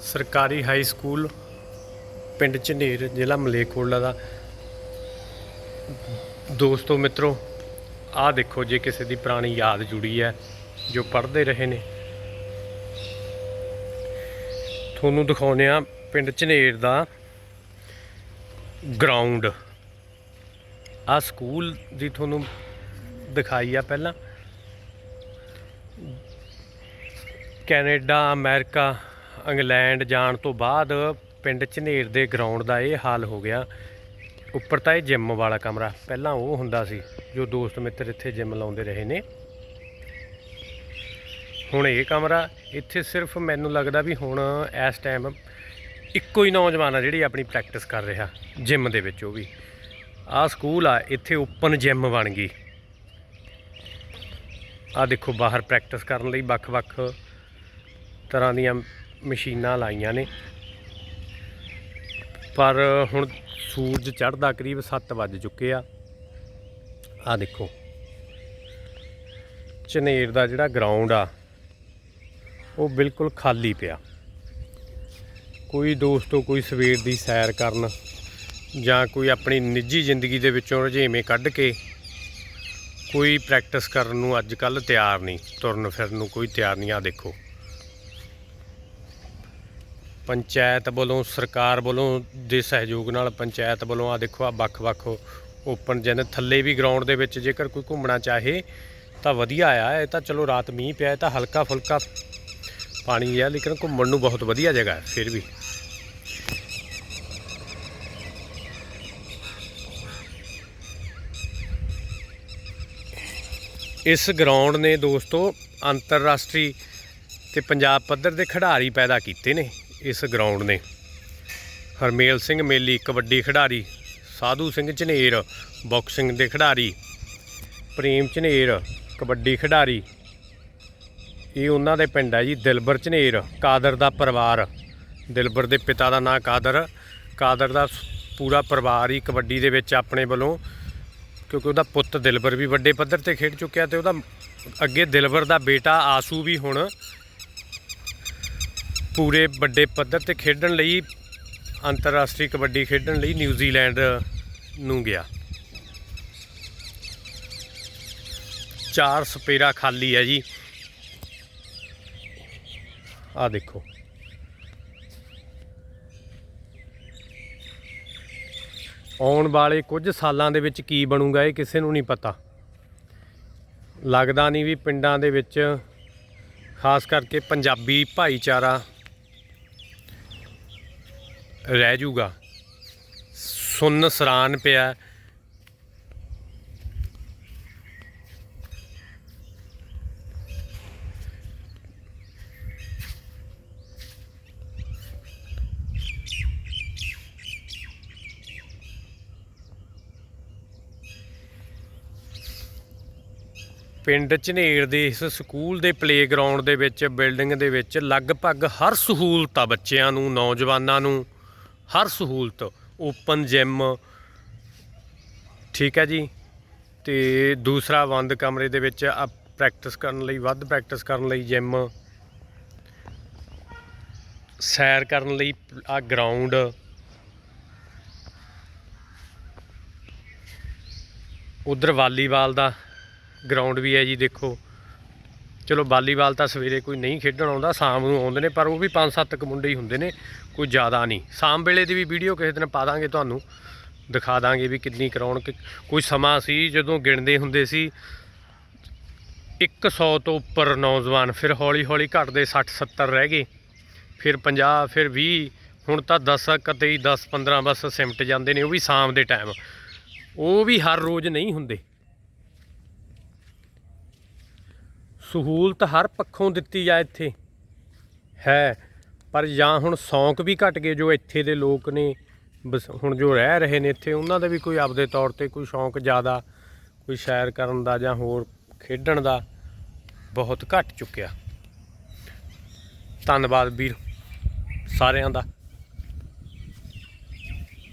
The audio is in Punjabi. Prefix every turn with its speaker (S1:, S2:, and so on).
S1: ਸਰਕਾਰੀ ਹਾਈ ਸਕੂਲ ਪਿੰਡ ਝਨੇਰ ਜ਼ਿਲ੍ਹਾ ਮਲੇਖੋਲਾ ਦਾ। ਦੋਸਤੋ, ਮਿੱਤਰੋ, ਆਹ ਦੇਖੋ ਜੇ ਕਿਸੇ ਦੀ ਪੁਰਾਣੀ ਯਾਦ ਜੁੜੀ ਹੈ, ਜੋ ਪੜ੍ਹਦੇ ਰਹੇ ਨੇ। ਤੁਹਾਨੂੰ ਦਿਖਾਉਂਦੇ ਆ ਪਿੰਡ ਝਨੇਰ ਦਾ ਗਰਾਊਂਡ ਆ ਸਕੂਲ ਦੀ ਤੁਹਾਨੂੰ ਦਿਖਾਈ ਆ ਪਹਿਲਾਂ। ਕੈਨੇਡਾ, ਅਮਰੀਕਾ ਇੰਗਲੈਂਡ ਜਾਣ ਤੋਂ ਬਾਅਦ ਪਿੰਡ ਝਨੇਰ ਦੇ ਗਰਾਊਂਡ ਦਾ ਇਹ ਹਾਲ ਹੋ ਗਿਆ। ਉੱਪਰ ਤਾਂ ਇਹ ਜਿਮ ਵਾਲਾ ਕਮਰਾ, ਪਹਿਲਾਂ ਉਹ ਹੁੰਦਾ ਸੀ ਜੋ ਦੋਸਤ ਮਿੱਤਰ ਇੱਥੇ ਜਿਮ ਲਾਉਂਦੇ ਰਹੇ ਨੇ। ਹੁਣ ਇਹ ਕਮਰਾ, ਇੱਥੇ ਸਿਰਫ ਮੈਨੂੰ ਲੱਗਦਾ ਵੀ ਹੁਣ ਇਸ ਟਾਈਮ ਇੱਕੋ ਹੀ ਨੌਜਵਾਨ ਆ ਜਿਹੜੀ ਆਪਣੀ ਪ੍ਰੈਕਟਿਸ ਕਰ ਰਿਹਾ ਜਿਮ ਦੇ ਵਿੱਚ ਉਹ ਵੀ। ਆਹ ਸਕੂਲ ਆ, ਇੱਥੇ ਓਪਨ ਜਿਮ ਬਣ ਗਈ। ਆ ਦੇਖੋ, ਬਾਹਰ ਪ੍ਰੈਕਟਿਸ ਕਰਨ ਲਈ ਵੱਖ-ਵੱਖ ਤਰ੍ਹਾਂ ਦੀਆਂ ਮਸ਼ੀਨਾਂ ਲਾਈਆਂ ਨੇ। ਪਰ ਹੁਣ ਸੂਰਜ ਚੜ੍ਹਦਾ ਕਰੀਬ 7 ਵੱਜ ਚੁੱਕੇ ਆ। ਆ ਦੇਖੋ। ਝਨੇਰ ਦਾ ਜਿਹੜਾ ਗਰਾਊਂਡ ਆ, ਉਹ ਬਿਲਕੁਲ ਖਾਲੀ ਪਿਆ। ਕੋਈ ਦੋਸਤੋ ਕੋਈ ਸਵੇਰ ਦੀ ਸੈਰ ਕਰਨ ਜਾਂ ਕੋਈ ਆਪਣੀ ਨਿੱਜੀ ਜ਼ਿੰਦਗੀ ਦੇ ਵਿੱਚੋਂ ਰੁਝੇਵੇਂ ਕੱਢ ਕੇ ਕੋਈ ਪ੍ਰੈਕਟਿਸ ਕਰਨ ਨੂੰ ਅੱਜ ਕੱਲ ਤਿਆਰ ਨਹੀਂ, ਤੁਰਨ ਫਿਰਨ ਨੂੰ ਕੋਈ ਤਿਆਰ ਨਹੀਂ ਆ ਦੇਖੋ। ਪੰਚਾਇਤ ਵੱਲੋਂ, ਸਰਕਾਰ ਵੱਲੋਂ ਦੇ ਸਹਿਯੋਗ ਨਾਲ ਪੰਚਾਇਤ ਵੱਲੋਂ ਆ ਦੇਖੋ, ਆ ਵੱਖ-ਵੱਖ ਓਪਨ ਜਿਹਨੇ ਥੱਲੇ ਵੀ ਗਰਾਊਂਡ ਦੇ ਵਿੱਚ ਜੇਕਰ ਕੋਈ ਘੁੰਮਣਾ ਚਾਹੇ ਤਾਂ ਵਧੀਆ ਆ, ਇਹ ਤਾਂ ਚਲੋ ਰਾਤ ਮੀਂਹ ਪਿਆ ਤਾਂ ਹਲਕਾ ਫੁਲਕਾ ਪਾਣੀ ਹੈ ਲੇਕਿਨ ਘੁੰਮਣ ਨੂੰ ਬਹੁਤ ਵਧੀਆ ਜਗ੍ਹਾ ਹੈ, ਫਿਰ ਵੀ। ਇਸ ਗਰਾਊਂਡ ਨੇ ਦੋਸਤੋ ਅੰਤਰਰਾਸ਼ਟਰੀ ਤੇ ਪੰਜਾਬ ਪੱਧਰ ਦੇ ਖਿਡਾਰੀ ਪੈਦਾ ਕੀਤੇ ਨੇ। ਇਸ ਗਰਾਊਂਡ ਨੇ। ਹਰਮੇਲ ਸਿੰਘ ਮੇਲੀ ਕਬੱਡੀ ਖਿਡਾਰੀ, ਸਾਧੂ ਸਿੰਘ ਝਨੇਰ ਬਾਕਸਿੰਗ ਦੇ ਖਿਡਾਰੀ, ਪ੍ਰੇਮ ਝਨੇਰ ਕਬੱਡੀ ਖਿਡਾਰੀ। ਇਹ ਉਹਨਾਂ ਦੇ ਪਿੰਡ ਹੈ ਜੀ, ਦਿਲਬਰ ਝਨੇਰ, ਕਾਦਰ ਦਾ ਪਰਿਵਾਰ। ਦਿਲਬਰ ਦੇ ਪਿਤਾ ਦਾ ਨਾਂ ਕਾਦਰ ਕਾਦਰ ਦਾ ਪੂਰਾ ਪਰਿਵਾਰ ਹੀ ਕਬੱਡੀ ਦੇ ਵਿੱਚ ਆਪਣੇ ਵੱਲੋਂ, ਕਿਉਂਕਿ ਉਹਦਾ ਪੁੱਤ ਦਿਲਬਰ ਵੀ ਵੱਡੇ ਪੱਧਰ ਤੇ ਖੇਡ ਚੁੱਕਿਆ ਤੇ ਉਹਦਾ ਅੱਗੇ ਦਿਲਬਰ ਦਾ ਬੇਟਾ ਆਸੂ ਵੀ ਹੁਣ ਪੂਰੇ ਵੱਡੇ ਪੱਧਰ ਤੇ ਖੇਡਣ ਲਈ, ਅੰਤਰਰਾਸ਼ਟਰੀ ਕਬੱਡੀ ਖੇਡਣ ਲਈ ਨਿਊਜ਼ੀਲੈਂਡ ਨੂੰ ਗਿਆ। ਚਾਰ ਸਪੇਰਾ ਖਾਲੀ ਹੈ ਜੀ। ਆ ਦੇਖੋ। ਆਉਣ ਵਾਲੇ ਕੁਝ ਸਾਲਾਂ ਦੇ ਵਿੱਚ ਕੀ ਬਣੂਗਾ ਇਹ ਕਿਸੇ ਨੂੰ ਨਹੀਂ ਪਤਾ। ਲੱਗਦਾ ਨਹੀਂ ਵੀ ਪਿੰਡਾਂ ਦੇ ਵਿੱਚ, ਖਾਸ ਕਰਕੇ ਪੰਜਾਬੀ ਭਾਈਚਾਰਾ ਰਹਿ ਜੂਗਾ। ਸੁੰਨ ਸਰਾਨ ਪਿਆ। ਪਿੰਡ ਝਨੇਰ ਦੇ ਇਸ ਸਕੂਲ ਦੇ ਪਲੇਗਰਾਉਂਡ ਦੇ ਵਿੱਚ ਬਿਲਡਿੰਗ ਦੇ ਵਿੱਚ ਲਗਭਗ ਹਰ ਸਹੂਲਤ ਆ ਬੱਚਿਆਂ ਨੂੰ, ਨੌਜਵਾਨਾਂ ਨੂੰ ਹਰ ਸਹੂਲਤ ਓਪਨ ਜਿਮ ਠੀਕ ਹੈ ਜੀ? ਤੇ ਦੂਸਰਾ ਬੰਦ ਕਮਰੇ ਦੇ ਵਿੱਚ ਆ ਪ੍ਰੈਕਟਿਸ ਕਰਨ ਲਈ, ਵੱਧ ਪ੍ਰੈਕਟਿਸ ਕਰਨ ਲਈ ਜਿਮ ਸੈਰ ਕਰਨ ਲਈ ਆ ਗਰਾਊਂਡ ਉਧਰ ਵਾਲੀਬਾਲ ਦਾ ਗਰਾਊਂਡ ਵੀ ਹੈ ਜੀ, ਦੇਖੋ। ਚਲੋ ਵਾਲੀਬਾਲ ਤਾਂ ਸਵੇਰੇ ਕੋਈ ਨਹੀਂ ਖੇਡਣ ਆਉਂਦਾ, ਸ਼ਾਮ ਨੂੰ ਆਉਂਦੇ ਨੇ, ਪਰ ਉਹ ਵੀ 5-7 ਕੁ ਮੁੰਡੇ ਹੀ ਹੁੰਦੇ ਨੇ, ਕੋਈ ਜ਼ਿਆਦਾ ਨਹੀਂ। ਸ਼ਾਮ ਵੇਲੇ ਦੀ ਵੀ ਵੀਡੀਓ ਕਿਸੇ ਦਿਨ ਪਾ ਦਾਂਗੇ ਤੁਹਾਨੂੰ, ਦਿਖਾ ਦਾਂਗੇ ਵੀ ਕਿੰਨੀ ਕਰਾਉਣ ਕਿ ਕੋਈ ਸਮਾਂ ਸੀ, ਜਦੋਂ ਗਿਣਦੇ ਹੁੰਦੇ ਸੀ 100 ਤੋਂ ਉੱਪਰ ਨੌਜਵਾਨ ਫਿਰ ਹੌਲੀ ਹੌਲੀ ਘਟਦੇ 60 70 ਰਹਿ ਗਏ, ਫਿਰ 50 ਫਿਰ 20 ਹੁਣ ਤਾਂ 10 ਕਤੇ 10 15 ਬਸ ਸਿਮਟ ਜਾਂਦੇ ਨੇ, ਉਹ ਵੀ ਸ਼ਾਮ ਦੇ ਟਾਈਮ ਉਹ ਵੀ ਹਰ ਰੋਜ਼ ਨਹੀਂ ਹੁੰਦੇ। ਸਹੂਲਤ ਹਰ ਪੱਖੋਂ ਦਿੱਤੀ ਜਾ ਇੱਥੇ। ਹੈ, ਪਰ ਜਾਂ ਹੁਣ ਸ਼ੌਂਕ ਵੀ ਘਟ ਗਏ ਜੋ ਇੱਥੇ ਦੇ ਲੋਕ ਨੇ, ਬਸ ਹੁਣ ਜੋ ਰਹਿ ਰਹੇ ਨੇ ਇੱਥੇ, ਉਹਨਾਂ ਦਾ ਵੀ ਕੋਈ ਆਪਦੇ ਤੌਰ ਤੇ ਕੋਈ ਸ਼ੌਂਕ ਜ਼ਿਆਦਾ, ਕੋਈ ਸੈਰ ਕਰਨ ਦਾ ਜਾਂ ਹੋਰ ਖੇਡਣ ਦਾ ਬਹੁਤ ਘਟ ਚੁੱਕਿਆ। ਧੰਨਵਾਦ ਵੀਰ, ਸਾਰਿਆਂ ਦਾ।